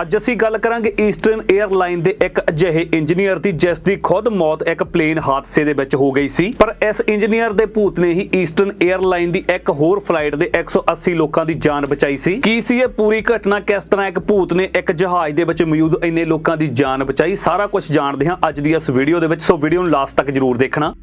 ਅੱਜ ਅਸੀਂ ਗੱਲ ਕਰਾਂਗੇ ਈਸਟਰਨ 에ਅਰਲਾਈਨ ਦੇ ਇੱਕ ਅਜਿਹੇ ਇੰਜੀਨੀਅਰ ਦੀ, ਜਿਸ ਦੀ ਖੁਦ ਮੌਤ ਇੱਕ ਪਲੇਨ ਹਾਦਸੇ ਦੇ ਵਿੱਚ ਹੋ ਗਈ ਸੀ। ਪਰ ਇਸ ਇੰਜੀਨੀਅਰ ਦੇ ਭੂਤ ਨੇ ਹੀ ਈਸਟਰਨ 에ਅਰਲਾਈਨ ਦੀ ਇੱਕ ਹੋਰ ਫਲਾਈਟ ਦੇ 180 ਲੋਕਾਂ ਦੀ ਜਾਨ ਬਚਾਈ ਸੀ। ਕੀ ਸੀ ਇਹ ਪੂਰੀ ਘਟਨਾ? ਕਿਸ ਤਰ੍ਹਾਂ ਇੱਕ ਭੂਤ ਨੇ ਇੱਕ ਜਹਾਜ਼ ਦੇ ਵਿੱਚ ਮੌਜੂਦ ਇੰਨੇ ਲੋਕਾਂ ਦੀ ਜਾਨ ਬਚਾਈ? ਸਾਰਾ ਕੁਝ ਜਾਣਦੇ ਹਾਂ ਅੱਜ ਦੀ ਇਸ ਵੀਡੀਓ ਦੇ ਵਿੱਚ। ਸੋ ਵੀਡੀਓ ਨੂੰ ਲਾਸਟ ਤੱਕ ਜਰੂਰ ਦੇਖਣਾ।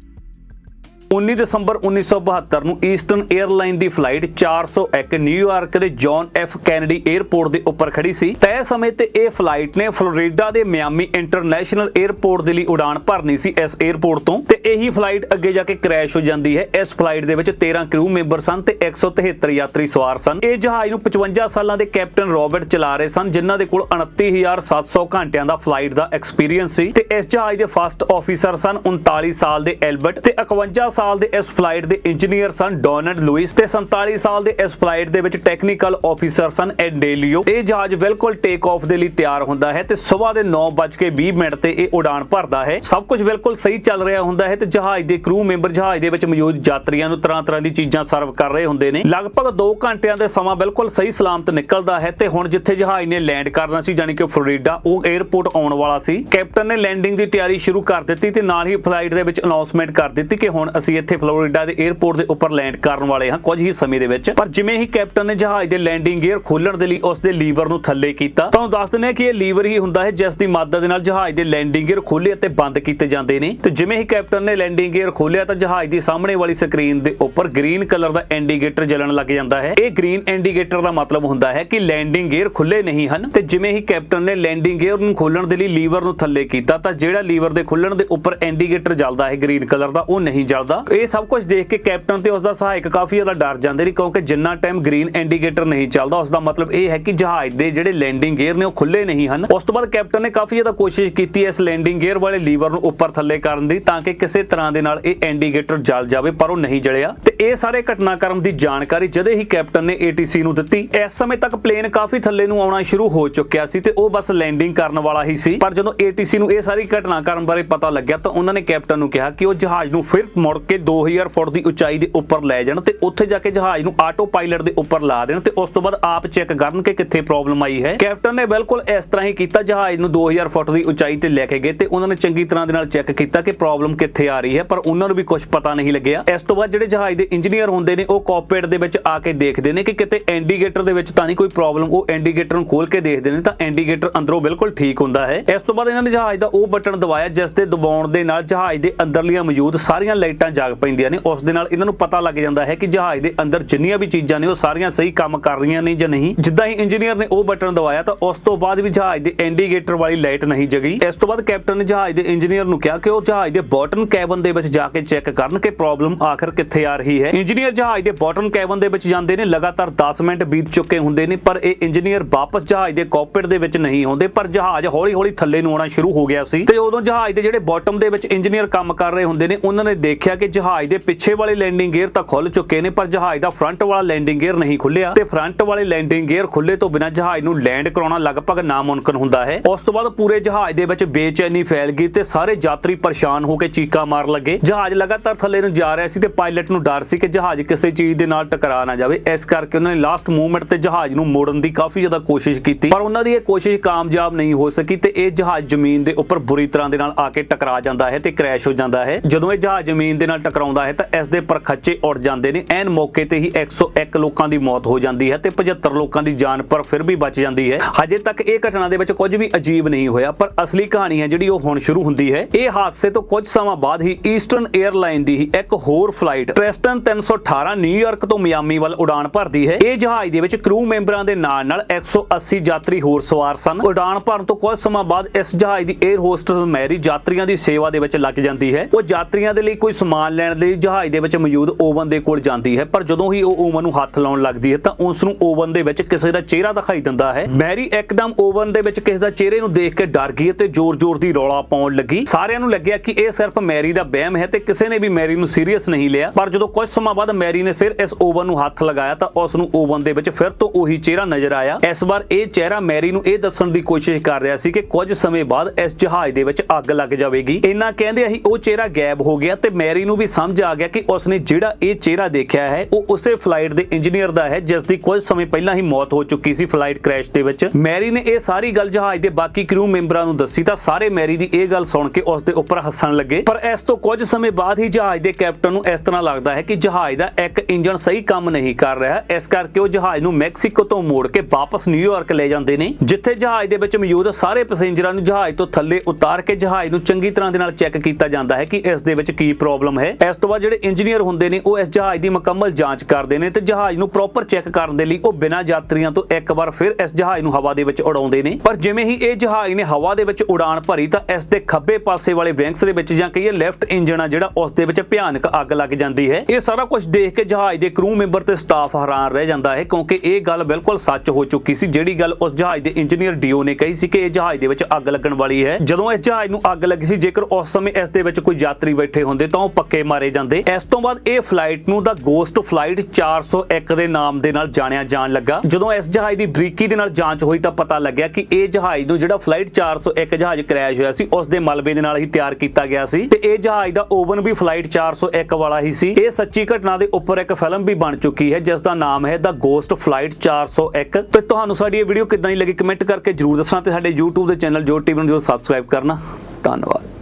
19 ਦਸੰਬਰ 1972 ਨੂੰ ਈਸਟਰਨ 에ਅਰਲਾਈਨ ਦੀ ਫਲਾਈਟ 401 ਨਿਊਯਾਰਕ ਦੇ ਜੌਨ ਐਫ ਕੈਨੇਡੀ 에ਅਰਪੋਰਟ ਦੇ ਉੱਪਰ ਖੜੀ ਸੀ। ਤੈਅ ਸਮੇਂ ਤੇ ਇਹ ਫਲਾਈਟ ਨੇ ਫਲੋਰੀਡਾ ਦੇ ਮਿਆਮੀ ਇੰਟਰਨੈਸ਼ਨਲ 에ਅਰਪੋਰਟ ਦੇ ਲਈ ਉਡਾਨ ਭਰਨੀ ਸੀ ਇਸ 에ਅਰਪੋਰਟ ਤੋਂ ਤੇ ਇਹੀ ਫਲਾਈਟ ਅੱਗੇ ਜਾ ਕੇ ਕ੍ਰੈਸ਼ ਹੋ ਜਾਂਦੀ ਹੈ। ਇਸ ਫਲਾਈਟ ਦੇ ਵਿੱਚ 13 ਕਰੂ ਮੈਂਬਰ ਸਨ ਤੇ 173 ਯਾਤਰੀ ਸਵਾਰ ਸਨ। ਇਹ ਜਹਾਜ਼ ਨੂੰ 55 ਸਾਲਾਂ ਦੇ ਕੈਪਟਨ ਰੋਬਰਟ ਚਲਾ ਰਹੇ ਸਨ, ਜਿਨ੍ਹਾਂ ਦੇ ਕੋਲ 29700 ਘੰਟਿਆਂ ਦਾ ਫਲਾਈਟ ਦਾ ਐਕਸਪੀਰੀਅੰਸ ਸੀ ਤੇ ਇਸ ਜਹਾਜ਼ ਦੇ ਫਸਟ ਆਫੀਸਰ ਸਨ 39 ਸਾਲ ਦੇ ਐਲਬਰਟ ਤੇ 51 ਸਾਲ ਦੇ ਇਸ ਫਲਾਈਟ ਦੇ ਇੰਜੀਨੀਅਰ ਸਨ ਡੋਨਲਡ ਲੂਇਸ ਤੇ 47 ਸਾਲ ਦੇ ਇਸ ਫਲਾਈਟ ਦੇ ਵਿੱਚ ਟੈਕਨੀਕਲ ਆਫੀਸਰ ਸਨ ਐਡੇਲੀਓ। ਇਹ ਜਹਾਜ਼ ਬਿਲਕੁਲ ਟੇਕ ਆਫ ਦੇ ਲਈ ਤਿਆਰ ਹੁੰਦਾ ਹੈ ਤੇ ਸਵੇਰ ਦੇ 9:20 ਮਿੰਟ ਤੇ ਇਹ ਉਡਾਨ ਭਰਦਾ ਹੈ। ਸਭ ਕੁਝ ਬਿਲਕੁਲ ਸਹੀ ਚੱਲ ਰਿਹਾ ਹੁੰਦਾ ਹੈ ਤੇ ਜਹਾਜ਼ ਦੇ ਕਰੂ ਮੈਂਬਰ ਜਹਾਜ਼ ਦੇ ਵਿੱਚ ਮੌਜੂਦ ਯਾਤਰੀਆਂ ਨੂੰ ਤਰ੍ਹਾਂ ਤਰ੍ਹਾਂ ਦੀ ਚੀਜ਼ਾਂ ਸਰਵ ਕਰ ਰਹੇ ਹੁੰਦੇ ਨੇ। ਲਗਭਗ 2 ਘੰਟਿਆਂ ਦੇ ਸਮਾਂ ਬਿਲਕੁਲ ਸਹੀ ਸਲਾਮਤ ਨਿਕਲਦਾ ਹੈ ਤੇ ਹੁਣ ਜਿੱਥੇ ਜਹਾਜ਼ ਨੇ ਲੈਂਡ ਕਰਨਾ ਸੀ ਜਾਨੀ ਕਿ ਫਲੋਰੀਡਾ, ਉਹ 에ਅਰਪੋਰਟ ਆਉਣ ਵਾਲਾ ਸੀ। ਕੈਪਟਨ ਨੇ ਲੈਂਡਿੰਗ ਦੀ ਤਿਆਰੀ ਸ਼ੁਰੂ ਕਰ ਦਿੱਤੀ ਤੇ ਨਾਲ ਹੀ ਫਲਾਈਟ ਦੇ ਵਿੱਚ ਅਨਾਉਂਸਮੈਂਟ ਕਰ ਦਿੱਤੀ ਕਿ ਹੁਣ ਅਸੀਂ ਇੱਥੇ ਫਲੋਰੀਡਾ ਦੇ 에ਅਰਪੋਰਟ ਦੇ ਉੱਪਰ ਲੈਂਡ ਕਰਨ ਵਾਲੇ ਹਾਂ ਕੁਝ ਹੀ ਸਮੇਂ ਦੇ ਵਿੱਚ। ਪਰ ਜਿਵੇਂ ਹੀ ਕੈਪਟਨ ਨੇ ਜਹਾਜ਼ ਦੇ ਲੈਂਡਿੰਗ ਗੇਅਰ ਖੋਲਣ ਦੇ ਲਈ ਉਸ ਦੇ ਲੀਵਰ ਨੂੰ ਥੱਲੇ ਕੀਤਾ, ਤੁਹਾਨੂੰ ਦੱਸ ਦਿੰਦੇ ਹਾਂ ਕਿ ਇਹ ਲੀਵਰ ਹੀ ਹੁੰਦਾ ਹੈ ਜਿਸ ਦੀ ਮਦਦ ਦੇ ਨਾਲ ਜਹਾਜ਼ ਦੇ ਲੈਂਡਿੰਗ ਗੇਅਰ ਖੋਲੇ ਅਤੇ ਬੰਦ ਕੀਤੇ ਜਾਂਦੇ ਨੇ। ਤੇ ਜਿਵੇਂ ਹੀ ਕੈਪਟਨ ਨੇ ਲੈਂਡਿੰਗ ਗੇਅਰ ਖੋਲਿਆ ਤਾਂ ਜਹਾਜ਼ ਦੀ ਸਾਹਮਣੇ ਵਾਲੀ ਸਕਰੀਨ ਦੇ ਉੱਪਰ ਗ੍ਰੀਨ ਕਲਰ ਦਾ ਇੰਡੀਕੇਟਰ ਜਲਣ ਲੱਗ ਜਾਂਦਾ ਹੈ। ਇਹ ਗ੍ਰੀਨ ਇੰਡੀਕੇਟਰ ਦਾ ਮਤਲਬ ਹੁੰਦਾ ਹੈ ਕਿ ਲੈਂਡਿੰਗ ਗੇਅਰ ਖੁੱਲੇ ਨਹੀਂ ਹਨ ਤੇ ਜਿਵੇਂ ਹੀ ਕੈਪਟਨ ਨੇ ਲੈਂਡਿੰਗ ਗੇਅਰ ਨੂੰ ਖੋਲਣ ਦੇ ਲਈ ਲੀਵਰ ਨੂੰ ਥੱਲੇ ਕੀਤਾ ਤਾਂ ਜਿਹੜਾ ਲੀਵਰ ਦੇ ਖੁੱਲਣ ਦੇ ਉੱਪਰ ਇੰਡੀਕੇਟਰ ਜਲਦਾ ਹੈ ਗ੍ਰੀਨ ਕਲਰ ਦਾ, ਉਹ ਨਹੀਂ ਜਲਦਾ। ਇਹ ਸਭ ਕੁਝ ਦੇਖ ਕੇ ਕੈਪਟਨ ਤੇ ਉਸ ਦਾ ਸਹਾਇਕ ਕਾਫੀ ਜ਼ਿਆਦਾ ਡਰ ਜਾਂਦੇ ਨੇ, ਕਿਉਂਕਿ ਜਿੰਨਾ ਟਾਈਮ ਗ੍ਰੀਨ ਇੰਡੀਕੇਟਰ ਨਹੀਂ ਚੱਲਦਾ ਉਸ ਦਾ ਮਤਲਬ ਇਹ ਹੈ ਕਿ ਜਹਾਜ਼ ਦੇ ਜਿਹੜੇ ਲੈਂਡਿੰਗ ਗੇਅਰ ਨੇ ਉਹ ਖੁੱਲੇ ਨਹੀਂ ਹਨ। ਉਸ ਤੋਂ ਬਾਅਦ ਕੈਪਟਨ ਨੇ ਕਾਫੀ ਜ਼ਿਆਦਾ ਕੋਸ਼ਿਸ਼ ਕੀਤੀ ਇਸ ਲੈਂਡਿੰਗ ਗੇਅਰ ਵਾਲੇ ਲੀਵਰ ਨੂੰ ਉੱਪਰ ਥੱਲੇ ਕਰਨ ਦੀ, ਤਾਂ ਕਿ ਕਿਸੇ ਤਰ੍ਹਾਂ ਦੇ ਨਾਲ ਇਹ ਇੰਡੀਕੇਟਰ ਜਲ ਜਾਵੇ, ਪਰ ਉਹ ਨਹੀਂ ਜਲਿਆ। ਤੇ ਇਹ ਸਾਰੇ ਘਟਨਾਕ੍ਰਮ ਦੀ ਜਾਣਕਾਰੀ ਜਦੇ ਹੀ ਕੈਪਟਨ ਨੇ ATC ਨੂੰ ਦਿੱਤੀ, ਇਸ ਸਮੇਂ ਤੱਕ ਪਲੇਨ ਕਾਫੀ ਥੱਲੇ ਨੂੰ ਆਉਣਾ ਸ਼ੁਰੂ ਹੋ ਚੁੱਕਿਆ ਸੀ ਤੇ ਉਹ ਬਸ ਲੈਂਡਿੰਗ ਕਰਨ ਵਾਲਾ ਹੀ ਸੀ। ਪਰ ਜਦੋਂ ATC ਨੂੰ ਇਹ ਸਾਰੀ ਘਟਨਾਕ੍ਰਮ ਬਾਰੇ ਪਤਾ ਲੱਗਿਆ, ਤਾਂ ਉਹਨਾਂ ਨੇ ਕੈਪਟਨ ਨੂੰ ਕਿਹਾ ਕਿ ਉਹ ਜਹਾਜ਼ ਨੂੰ ਫਿਰ ਮੁੜ ਕੇ 2000 ਫੁੱਟ ਦੀ ਉਚਾਈ ਦੇ ਉੱਪਰ ਲੈ ਜਾਣ ਤੇ ਉੱਥੇ ਜਾ ਕੇ ਜਹਾਜ਼ ਨੂੰ ਆਟੋ ਪਾਇਲਟ ਦੇ ਉੱਪਰ ਲਾ ਦੇਣ ਤੇ ਉਸ ਤੋਂ ਬਾਅਦ ਆਪ ਚੈੱਕ ਕਰਨ ਕਿ ਕਿੱਥੇ ਪ੍ਰੋਬਲਮ ਆਈ ਹੈ। ਕੈਪਟਨ ਨੇ ਬਿਲਕੁਲ ਇਸ ਤਰ੍ਹਾਂ ਹੀ ਕੀਤਾ, ਜਹਾਜ਼ ਨੂੰ 2000 ਫੁੱਟ ਦੀ ਉਚਾਈ ਤੇ ਲੈ ਕੇ ਗਏ ਤੇ ਉਹਨਾਂ ਨੇ ਚੰਗੀ ਤਰ੍ਹਾਂ ਦੇ ਨਾਲ ਚੈੱਕ ਕੀਤਾ ਕਿ ਪ੍ਰੋਬਲਮ ਕਿੱਥੇ ਆ ਰਹੀ ਹੈ, ਪਰ ਉਹਨਾਂ ਨੂੰ ਵੀ ਕੁਝ ਪਤਾ ਨਹੀਂ ਲੱਗਿਆ। ਇਸ ਤੋਂ ਬਾਅਦ ਜਿਹੜੇ ਜਹਾਜ਼ ਦੇ ਇੰਜੀਨੀਅਰ ਹੁੰਦੇ ਨੇ, ਉਹ ਕਾਕਪਿਟ ਦੇ ਵਿੱਚ ਆ ਕੇ ਦੇਖਦੇ ਨੇ ਕਿ ਕਿਤੇ ਇੰਡੀਕੇਟਰ ਦੇ ਵਿੱਚ ਤਾਂ ਨਹੀਂ ਕੋਈ ਪ੍ਰੋਬਲਮ, ਉਹ ਇੰਡੀਕੇਟਰ ਨੂੰ ਖੋਲ ਕੇ ਦੇਖਦੇ ਨੇ ਤਾਂ ਇੰਡੀਕੇਟਰ ਅੰਦਰੋਂ ਬਿਲਕੁਲ ਠੀਕ ਹੁੰਦਾ ਹੈ। ਇਸ ਤੋਂ ਬਾਅਦ ਇਹਨਾਂ ਨੇ ਜਹਾਜ਼ ਦਾ ਉਹ ਬਟਨ ਦਬਾਇਆ, ਜਿਸ ਦੇ ਦਬਾਉਣ ਦੇ ਨਾਲ ਜਹਾਜ਼ ਦੇ ਅੰਦਰਲੀਆਂ ਮੌਜੂਦ ਸਾਰੀਆਂ ਲਾਈਟਾਂ ਜਾਗ ਪੈਂਦੀਆਂ ਨੇ, ਉਸ ਦੇ ਨਾਲ ਇਹਨਾਂ ਨੂੰ ਪਤਾ ਲੱਗ ਜਾਂਦਾ ਹੈ ਕਿ ਜਹਾਜ਼ ਦੇ ਅੰਦਰ ਜਿੰਨੀਆਂ ਵੀ ਚੀਜ਼ਾਂ ਨੇ, ਉਹ ਸਾਰੀਆਂ ਸਹੀ ਕੰਮ ਕਰ ਰਹੀਆਂ ਨੇ ਜਾਂ ਨਹੀਂ। ਜਿੱਦਾਂ ਹੀ ਇੰਜੀਨੀਅਰ ਨੇ ਉਹ ਬਟਨ ਦਬਾਇਆ ਤਾਂ ਉਸ ਤੋਂ ਬਾਅਦ ਵੀ ਜਹਾਜ਼ ਦੇ ਇੰਡੀਕੇਟਰ ਵਾਲੀ ਲਾਈਟ ਨਹੀਂ ਜਗੀ। ਇਸ ਤੋਂ ਬਾਅਦ ਕੈਪਟਨ ਨੇ ਜਹਾਜ਼ ਦੇ ਇੰਜੀਨੀਅਰ ਨੂੰ ਕਿਹਾ ਕਿ ਉਹ ਜਹਾਜ਼ ਦੇ ਬਾਟਮ ਕੈਬਨ ਦੇ ਵਿੱਚ ਜਾ ਕੇ ਚੈੱਕ ਕਰਨ ਕਿ ਪ੍ਰੋਬਲਮ ਆਖਰ ਕਿੱਥੇ ਆ ਰਹੀ ਹੈ। ਇੰਜੀਨੀਅਰ ਜਹਾਜ਼ ਦੇ ਬਾਟਮ ਕੈਬਨ ਦੇ ਵਿੱਚ ਜਾਂਦੇ ਨੇ, ਲਗਾਤਾਰ 10 ਮਿੰਟ ਬੀਤ ਚੁੱਕੇ ਹੁੰਦੇ ਨੇ, ਪਰ ਇਹ ਇੰਜੀਨੀਅਰ ਵਾਪਸ ਜਹਾਜ਼ ਦੇ ਕਾਕਪਿਟ ਦੇ ਵਿੱਚ ਨਹੀਂ ਆਉਂਦੇ, ਪਰ ਜਹਾਜ਼ ਹੌਲੀ-ਹੌਲੀ ਥੱਲੇ ਨੂੰ ਆਉਣਾ ਸ਼ੁਰੂ ਹੋ ਗਿਆ ਸੀ। ਤੇ ਉਦੋਂ ਜਹਾਜ਼ ਦੇ ਜਿਹੜੇ ਬਾਟਮ ਦੇ ਵਿੱਚ ਇੰਜੀਨੀਅਰ ਕੰਮ ਕਰ ਰਹੇ ਹੁੰਦੇ ਨੇ, ਉਹਨਾਂ ਨੇ ਦੇਖਿਆ ਕਿ ਜਹਾਜ਼ ਦੇ ਪਿੱਛੇ ਵਾਲੇ ਲੈਂਡਿੰਗ ਗੇਅਰ ਤਾਂ ਖੁੱਲ ਚੁੱਕੇ ਨੇ, ਪਰ ਜਹਾਜ਼ ਦਾ ਫਰੰਟ ਵਾਲਾ ਲੈਂਡਿੰਗ ਗੇਅਰ ਨਹੀਂ ਖੁੱਲਿਆ ਤੇ ਫਰੰਟ ਵਾਲੇ ਲੈਂਡਿੰਗ ਗੇਅਰ ਖੁੱਲੇ ਤੋਂ ਬਿਨਾਂ ਜਹਾਜ਼ ਨੂੰ ਲੈਂਡ ਕਰਾਉਣਾ ਲਗਭਗ ਨਾਮੁਮਕਿਨ ਹੁੰਦਾ ਹੈ। ਉਸ ਤੋਂ ਬਾਅਦ ਪੂਰੇ ਜਹਾਜ਼ ਦੇ ਵਿੱਚ ਬੇਚੈਨੀ ਫੈਲ ਗਈ ਤੇ ਸਾਰੇ ਯਾਤਰੀ ਪਰੇਸ਼ਾਨ ਹੋ ਕੇ ਚੀਕਾਂ ਮਾਰ ਲੱਗੇ। ਜਹਾਜ਼ ਲਗਾਤਾਰ ਥੱਲੇ ਨੂੰ ਜਾ ਰਿਹਾ ਸੀ ਤੇ ਪਾਇਲਟ ਨੂੰ ਡਰ ਸੀ ਕਿ ਜਹਾਜ਼ ਕਿਸੇ ਚੀਜ਼ ਦੇ ਨਾਲ ਟਕਰਾ ਨਾ ਜਾਵੇ। ਇਸ ਕਰਕੇ ਉਹਨਾਂ ਨੇ ਲਾਸਟ ਮੂਵਮੈਂਟ ਤੇ ਜਹਾਜ਼ ਨੂੰ ਮੋੜਨ ਦੀ ਕਾਫੀ ਜ਼ਿਆਦਾ ਕੋਸ਼ਿਸ਼ ਕੀਤੀ, ਪਰ ਉਹਨਾਂ ਦੀ ਇਹ ਕੋਸ਼ਿਸ਼ ਕਾਮਯਾਬ ਨਹੀਂ ਹੋ ਸਕੀ ਤੇ ਇਹ ਜਹਾਜ਼ ਜ਼ਮੀਨ ਦੇ ਉੱਪਰ ਬੁਰੀ ਤਰ੍ਹਾਂ ਦੇ ਨਾਲ ਆ ਕੇ ਟਕਰਾ ਜਾਂਦਾ ਹੈ ਤੇ ਕ੍ਰੈਸ਼ ਹੋ ਜਾਂਦਾ ਹੈ। ਜਦੋਂ ਇਹ ਜਹਾਜ਼ ਜ਼ਮੀਨ ਦੇ ਨਾਲ ਟਕਰਾਉਂਦਾ ਹੈ ਤਾਂ ਇਸ ਦੇ ਪਰਖੱਚੇ ਉੱਡ ਜਾਂਦੇ ਨੇ। ਐਨ ਮੌਕੇ ਤੇ ਹੀ 101 ਲੋਕਾਂ ਦੀ ਮੌਤ ਹੋ ਜਾਂਦੀ ਹੈ ਤੇ 75 ਲੋਕਾਂ ਦੀ ਜਾਨ ਪਰ ਫਿਰ ਵੀ ਬਚ ਜਾਂਦੀ ਹੈ। ਹਜੇ ਤੱਕ ਇਹ ਘਟਨਾ ਦੇ ਵਿੱਚ ਕੁਝ ਵੀ ਅਜੀਬ ਨਹੀਂ ਹੋਇਆ, ਪਰ ਅਸਲੀ ਕਹਾਣੀ ਹੈ ਜਿਹੜੀ ਉਹ ਹੁਣ ਸ਼ੁਰੂ ਹੁੰਦੀ ਹੈ। ਇਹ ਹਾਦਸੇ ਤੋਂ ਕੁਝ ਸਮਾਂ ਬਾਅਦ ਹੀ ਈਸਟਰਨ 에ਅਰਲਾਈਨ ਦੀ ਹੀ ਇੱਕ ਹੋਰ ਫਲਾਈਟ ਟ੍ਰੈਸਟਨ 318 ਨਿਊਯਾਰਕ ਤੋਂ ਮਿਆਮੀ ਵੱਲ ਉਡਾਨ ਭਰਦੀ ਹੈ। ਇਹ ਜਹਾਜ਼ ਦੇ ਵਿੱਚ ਕਰੂ ਮੈਂਬਰਾਂ ਦੇ ਨਾਲ ਨਾਲ 180 ਯਾਤਰੀ ਹੋਰ ਸਵਾਰ ਸਨ। ਉਡਾਨ ਭਰਨ ਤੋਂ ਕੁਝ ਸਮਾਂ ਬਾਅਦ ਇਸ ਜਹਾਜ਼ ਦੀ 에ਅਰ ਹੋਸਟਸ ਮੈਰੀ ਯਾਤਰੀਆਂ ਦੀ ਸੇਵਾ ਦੇ ਵਿੱਚ ਲੱਗ ਜਾਂਦੀ ਹੈ। ਉਹ ਯਾਤਰੀਆਂ ਦੇ ਲਈ ਕੋਈ ਸਮਾਨ ਲੈਣ ਦੇ ਲਈ ਜਹਾਜ਼ ਦੇ ਵਿੱਚ ਮੌਜੂਦ ਓਵਨ ਦੇ ਕੋਲ ਜਾਂਦੀ ਹੈ। ਪਰ ਜਦੋਂ ਹੀ ਉਹ ਓਵਨ ਨੂੰ ਹੱਥ ਲਾਉਣ ਲੱਗਦੀ ਹੈ ਤਾਂ ਉਸ ਨੂੰ ਓਵਨ ਦੇ ਵਿੱਚ ਕਿਸੇ ਦਾ ਚਿਹਰਾ ਦਿਖਾਈ ਦਿੰਦਾ ਹੈ। ਮੈਰੀ ਇੱਕਦਮ ਓਵਨ ਦੇ ਵਿੱਚ ਕਿਸੇ ਦਾ ਚਿਹਰੇ ਨੂੰ ਦੇਖ ਕੇ ਡਰ ਗਈ ਤੇ ਜ਼ੋਰ-ਜ਼ੋਰ ਦੀ ਰੌਲਾ ਪਾਉਣ ਲੱਗੀ। ਸਾਰਿਆਂ ਨੂੰ ਲੱਗਿਆ ਕਿ ਇਹ ਸਿਰਫ ਮੈਰੀ ਦਾ ਵਹਿਮ ਹੈ ਤੇ ਕਿਸੇ ਨੇ ਵੀ ਮੈਰੀ ਨੂੰ ਸੀਰੀਅਸ ਨਹੀਂ ਲਿਆ। ਪਰ ਜਦੋਂ ਕੁਝ ਸਮਾਂ ਬਾਅਦ ਮੈਰੀ ਨੇ ਫਿਰ ਇਸ ਓਵਨ ਨੂੰ ਹੱਥ ਲਗਾਇਆ ਤਾਂ ਉਸ ਨੂੰ ਓਵਨ ਦੇ ਵਿੱਚ ਫਿਰ ਤੋਂ ਉਹੀ ਚਿਹਰਾ ਨਜ਼ਰ ਆਇਆ। ਇਸ ਵਾਰ ਇਹ ਚਿਹਰਾ ਮੈਰੀ ਨੂੰ ਇਹ ਦੱਸਣ ਦੀ ਕੋਸ਼ਿਸ਼ ਕਰ ਰਿਹਾ ਸੀ ਕਿ ਕੁਝ ਸਮੇਂ ਬਾਅਦ ਇਸ ਜਹਾਜ਼ ਦੇ ਵਿੱਚ ਅੱਗ ਲੱਗ ਜਾਵੇਗੀ। ਇੰਨਾ ਕਹਿੰਦੇ ਹੀ ਉਹ ਚਿਹਰਾ ਗਾਇਬ ਹੋ ਗਿਆ ਤੇ ਮੈਰੀ ਨੂੰ ਨੂੰ ਵੀ ਸਮਝ ਆ ਗਿਆ ਕਿ ਉਸਨੇ ਜਿਹੜਾ ਇਹ ਚਿਹਰਾ ਦੇਖਿਆ ਹੈ, ਉਹ ਉਸੇ ਫਲਾਈਟ ਦੇ ਇੰਜੀਨੀਅਰ ਦਾ ਹੈ, ਜਿਸ ਦੀ ਕੁਝ ਸਮੇਂ ਪਹਿਲਾਂ ਹੀ ਮੌਤ ਹੋ ਚੁੱਕੀ ਸੀ ਫਲਾਈਟ ਕ੍ਰੈਸ਼ ਦੇ ਵਿੱਚ। ਮੈਰੀ ਨੇ ਇਹ ਸਾਰੀ ਗੱਲ ਜਹਾਜ਼ ਦੇ ਬਾਕੀ ਕਰੂ ਮੈਂਬਰਾਂ ਨੂੰ ਦੱਸੀ ਤਾਂ ਸਾਰੇ ਮੈਰੀ ਦੀ ਇਹ ਗੱਲ ਸੁਣ ਕੇ ਉਸ ਦੇ ਉੱਪਰ ਹੱਸਣ ਲੱਗੇ। ਪਰ ਇਸ ਤੋਂ ਕੁਝ ਸਮੇਂ ਬਾਅਦ ਹੀ ਜਹਾਜ਼ ਦੇ ਕੈਪਟਨ ਨੂੰ ਇਸ ਤਰ੍ਹਾਂ ਲੱਗਦਾ ਹੈ ਕਿ ਜਹਾਜ਼ ਦਾ ਇੱਕ ਇੰਜਨ ਸਹੀ ਕੰਮ ਨਹੀਂ ਕਰ ਰਿਹਾ। ਇਸ ਕਰਕੇ ਉਹ ਜਹਾਜ਼ ਨੂੰ ਮੈਕਸੀਕੋ ਤੋਂ ਮੋੜ ਕੇ ਵਾਪਸ ਨਿਊਯਾਰਕ ਲੈ ਜਾਂਦੇ ਨੇ, ਜਿੱਥੇ ਜਹਾਜ਼ ਦੇ ਵਿੱਚ ਮੌਜੂਦ ਸਾਰੇ ਪੈਸੇਂਜਰਾਂ ਨੂੰ ਜਹਾਜ਼ ਤੋਂ ਥੱਲੇ ਉਤਾਰ ਕੇ ਜਹਾਜ਼ ਨੂੰ ਚੰਗੀ ਤਰ੍ਹਾਂ ਦੇ ਨਾਲ ਚੈੱਕ ਕੀਤਾ ਜਾਂਦਾ ਹੈ ਕਿ ਇਸ ਦੇ ਵਿੱਚ ਕੀ ਪ੍ਰੋਬਲਮ ਹੈ। ਇਸ ਤੋਂ ਬਾਅਦ ਜਿਹੜੇ ਇੰਜੀਨੀਅਰ ਹੁੰਦੇ ਨੇ, ਉਹ ਇਸ ਜਹਾਜ਼ ਦੀ ਮੁਕੰਮਲ ਜਾਂਚ ਕਰਦੇ ਨੇ ਤੇ ਜਹਾਜ਼ ਨੂੰ ਪ੍ਰੋਪਰ ਚੈੱਕ ਕਰਨ ਦੇ ਲਈ ਉਹ ਬਿਨਾਂ ਯਾਤਰੀਆਂ ਤੋਂ ਇੱਕ ਵਾਰ ਫਿਰ ਇਸ ਜਹਾਜ਼ ਨੂੰ ਹਵਾ ਦੇ ਵਿੱਚ ਉਡਾਉਂਦੇ ਨੇ। ਪਰ ਜਿਵੇਂ ਹੀ ਇਹ ਜਹਾਜ਼ ਨੇ ਹਵਾ ਦੇ ਵਿੱਚ ਉਡਾਨ ਭਰੀ ਤਾਂ ਇਸ ਦੇ ਖੱਬੇ ਪਾਸੇ ਵਾਲੇ ਵਿੰਗਸ ਦੇ ਵਿੱਚ ਜਾਂ ਕਹੀਏ ਲੈਫਟ ਇੰਜਨ ਆ ਜਿਹੜਾ, ਉਸ ਦੇ ਵਿੱਚ ਭਿਆਨਕ ਅੱਗ ਲੱਗ ਜਾਂਦੀ ਹੈ। ਇਹ ਸਾਰਾ ਕੁਝ ਦੇਖ ਕੇ ਜਹਾਜ਼ ਦੇ ਕਰੂ ਮੈਂਬਰ ਤੇ ਸਟਾਫ ਹੈਰਾਨ ਰਹਿ ਜਾਂਦਾ ਹੈ ਕਿਉਂਕਿ ਇਹ ਗੱਲ ਬਿਲਕੁਲ ਸੱਚ ਹੋ ਚੁੱਕੀ ਸੀ। ਜਿਹੜੀ ਗੱਲ ਉਸ ਜਹਾਜ਼ ਦੇ ਇੰਜੀਨੀਅਰ ਡੀਓ ਨੇ ਕਹੀ ਸੀ ਕਿ ਇਹ ਜਹਾਜ਼ ਦੇ ਵਿੱਚ ਅੱਗ ਲੱਗਣ ਵਾਲੀ ਹੈ। ਜਦੋਂ ਇਸ ਜਹਾਜ਼ ਨੂੰ ਅੱਗ ਲੱਗੀ ਸੀ, ਜੇਕਰ ਉਸ ਸਮੇਂ ਇਸ ਦੇ ਵਿੱਚ ਕੋਈ ਯਾਤਰੀ ਬੈਠੇ ਹੁੰਦੇ ਤਾਂ ਉਹ ਪੱਕੇ ਮਾਰੇ ਜਾਂਦੇ। ਇਸ ਤੋਂ ਬਾਅਦ ਇਹ ਫਲਾਈਟ ਨੂੰ ਦਾ ਗੋਸਟ ਫਲਾਈਟ 401 ਦੇ ਨਾਮ ਦੇ ਨਾਲ ਜਾਣਿਆ ਜਾਣ ਲੱਗਾ। ਜਦੋਂ ਇਸ ਜਹਾਜ਼ ਦੀ ਬਰੀਕੀ ਦੇ ਨਾਲ ਜਾਂਚ ਹੋਈ ਤਾਂ ਪਤਾ ਲੱਗਿਆ ਕਿ ਇਹ ਜਹਾਜ਼ ਨੂੰ ਜਿਹੜਾ ਫਲਾਈਟ 401 ਜਹਾਜ਼ ਕ੍ਰੈਸ਼ ਹੋਇਆ ਸੀ, ਉਸ ਦੇ ਮਲਬੇ ਦੇ ਨਾਲ ਹੀ ਤਿਆਰ ਕੀਤਾ ਗਿਆ ਸੀ। ਤੇ ਇਹ ਜਹਾਜ਼ ਦਾ ਓਵਨ ਵੀ ਫਲਾਈਟ 401 ਵਾਲਾ ਹੀ ਸੀ। ਇਹ ਸੱਚੀ ਘਟਨਾ ਦੇ ਉੱਪਰ ਇੱਕ ਫਿਲਮ ਵੀ ਬਣ ਚੁੱਕੀ ਹੈ ਜਿਸ ਦਾ ਨਾਮ ਹੈ ਦਾ ਗੋਸਟ ਫਲਾਈਟ 401 ਤੇ ਤੁਹਾਨੂੰ ਸਾਡੀ ਇਹ ਵੀਡੀਓ ਕਿੱਦਾਂ ਦੀ ਲੱਗੀ ਕਮੈਂਟ ਕਰਕੇ ਜਰੂਰ ਦੱਸਣਾ ਤੇ ਸਾਡੇ YouTube ਦੇ ਚੈਨਲ ਜੋ ਟੀਵੀ ਨੂੰ ਜਰੂਰ ਸਬਸਕ੍ਰਾਈਬ ਕਰਨਾ। ਧੰਨਵਾਦ।